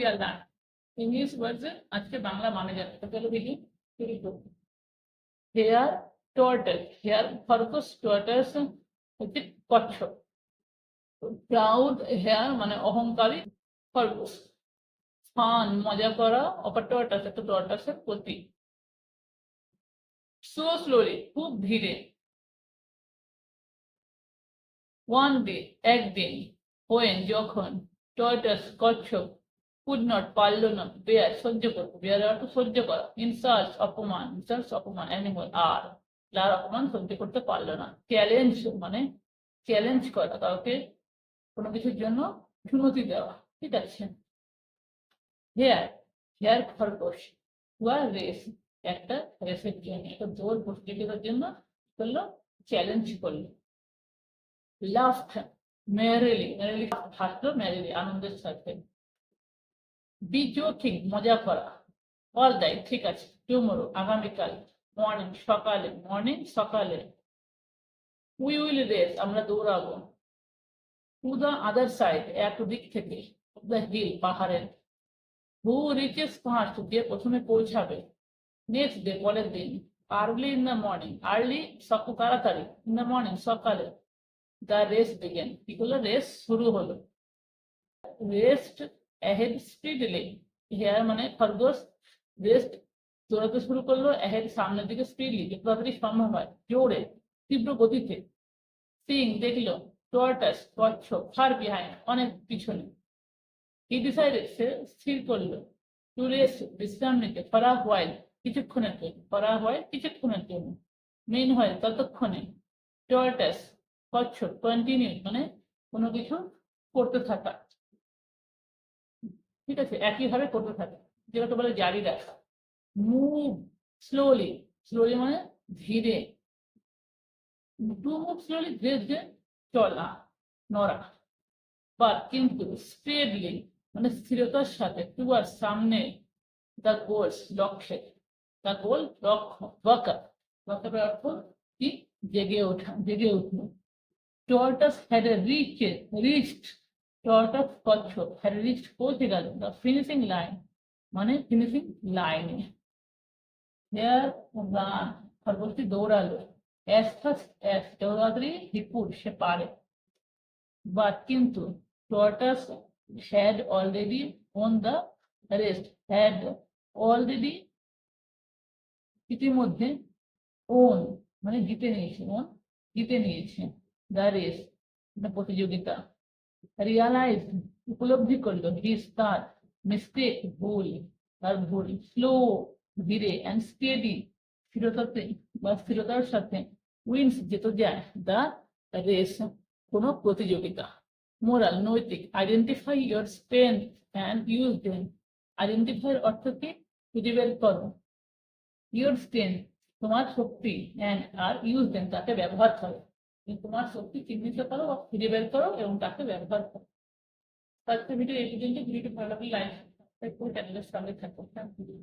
দেয়ার land English version আজকে বাংলা মানে যাবে। তো চলো দেখি হেয়ার টর্টেল হেয়ার খরগোশ টর্টেলস হচ্ছে কচ্ছপ। প্রাউড হেয়ার মানে অহংকারী খরগোশ। ফান, মজা করা অপার টর্টাস একটা টর্টাসের প্রতীক সো স্লোলি খুব ধীরে। ওয়ান ডে একদিন হোয়েন যখন টর্টাস কচ্ছপ। কুড নট পারল না। বেয়ার সহ্য করব বেয়ার অর্থ সহ্য করা। ইনসাল্ট অপমান ইনসাল্ট অপমান অ্যানিমাল আর। তার অপমান সহ্য করতে পারল না। চ্যালেঞ্জ মানে চ্যালেঞ্জ করা কাউকে কোনো কিছুর জন্য চুনতি দেওয়া। ঠিক আছে? হেয়ার হেয়ার খরগোশ। ওয়ার রেস একটা রেসের জন্য একটা দৌড় প্রতিযোগিতার জন্য করল চ্যালেঞ্জ করল। লাফট মেরেলি মেরেলি হাসলো মেরেলি আনন্দের সাথে। বি জোকিং মজা করা। অল দাই ঠিক আছে টুমোরো আগামীকাল মর্নিং সকালে মর্নিং সকালে। উই উইল রেস আমরা দৌড়াবো। টু দ্য আদার সাইড এক দিক থেকে দ্য হিল পাহাড়ের। হু রিচেস ফার্স্ট যে প্রথমে পৌঁছাবে। নেক্সট ডে পরের দিন early in the morning early সকাল তাড়াতাড়ি ইন দ্য মর্নিং সকালে। দ্য রেস বিগেন কি করল রেস শুরু হলো। রেস্ট অ্যাহেড স্পিডলি হেয়ার মানে খরগোশ রেস্ট দৌড়াতে শুরু করল অ্যাহেড সামনের দিকে স্পিডলি যত তাড়াতাড়ি সম্ভব হয়? জোরে, তীব্র গতিতে। সিং দেখল টর্টাস কচ্ছপ ফার বিহাইন্ড অনেক পিছনে। হি ডিসাইডেড সে স্থির করল। টু রেস্ট বিশ্রাম নিতে। ফরা হোয়াইল কিছুক্ষণের জন্য ফরা হোয়াইল কিছুক্ষণের জন্য। মেন হয় ততক্ষণে। টর্টাস কচ্ছপ কন্টিনিউ মানে কোনো কিছু করতে থাকা। ঠিক আছে, একইভাবে করতে থাকে। যেটাকে বলে জারি রাখা। মুভ স্লোলি স্লোলি মানে ধীরে। মুভ স্লোলি ধীরে ধীরে চলা, নড়া। বা কিন্তু মানে স্থিরতার সাথে সামনে দ্য গোলস লক্ষ্যে। দ্য গোল লক্ষ্য ওয়াকা ওয়াকার অর্থ কি? জেগে ওঠা, জেগে উঠল tortoise had a reach reached tortoise কচ্ছপ হ্যাড রিচড পৌঁছে গেল। দ্য ফিনিশিং লাইন মানে ফিনিশিং লাইনে হেয়ার রান খরগোশটি দৌড়ালো। অ্যাজ ফাস্ট অ্যাজ দৌড়াতাড়ি হিপুর সে পারে। বাট কিন্তু tortoise had already won the race had already ইতিমধ্যে ওন মানে জিতে নিয়েছে ওন জিতে নিয়েছে দ্য রেস প্রতিযোগিতা। রিয়ালাইজ উপলব্ধি করল হিস তার মিস্টেক ভুল, তার ভুল স্লো ধীরে অ্যান্ড স্টেডি স্থিরতাতে বা স্থিরতার সাথে উইন্স যেতে যায় দ্য রেস কোনো প্রতিযোগিতা। মোরাল নৈতিক identify your strength and use them identify অর্থ কি? খুঁজে বের করো। ইয়োর স্ট্রেংথ তোমার শক্তি অ্যান্ড আর ইউজ দেম তাকে ব্যবহার করো। তুমি তোমার শক্তি চিহ্নিত করো বা খুঁজে বের করো এবং তাকে ব্যবহার করো। আজকে ভিডিও এই পর্যন্ত ভিডিওটি ভালো লাগলে লাইক করে চ্যানেলের সঙ্গে থাকো। Thank you